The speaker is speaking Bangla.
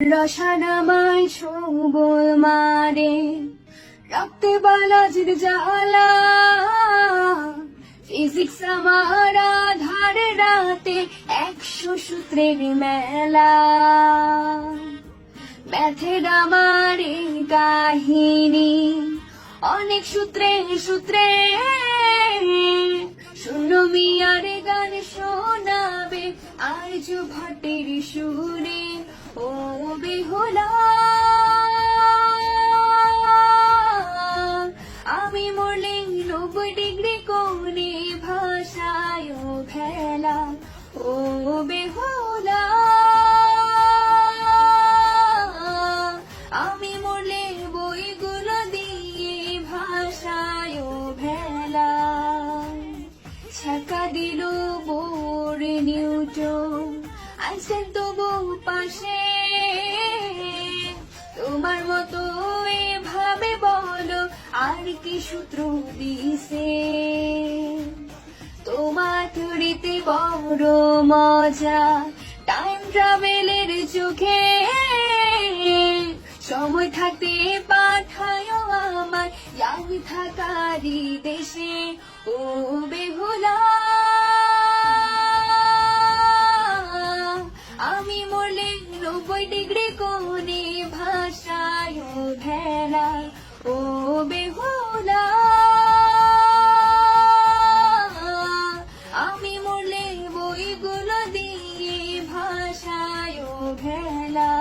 রসানামায় ছবল মারে, রক্তে বালাজির জ্বালা। ফিজিক্স আমার ধারে রাতে একশো সূত্রের মেলা। ব্যথের আমার কাহিনী, অনেক সূত্রে সূত্রে। শূন্য মিয়ার গান শোনাবে আজ ভটের সুরে। ও নব্বই ডিগ্রি কোণে ভাষায় ভেলা ও বেহুলা। আমি মরলে বইগুলো দিয়ে ভাষায় ভেলা ছাকা দিল বোর নিউটন আইসেন তবু পাশে। তোমার মতো এভাবে বলো, আর কি সূত্র দিছে বড় মজা টাইম ট্রাভেলের চোখে। সময় থাকতে পাঠায় আমার ইয়ামি থাকারি দেশে। ও বেহুলা, আমি মরলে নব্বই ডিগ্রি কোনে ভাষায় ভেলা ও গুলো দিয়ে ভাষায় ভেলা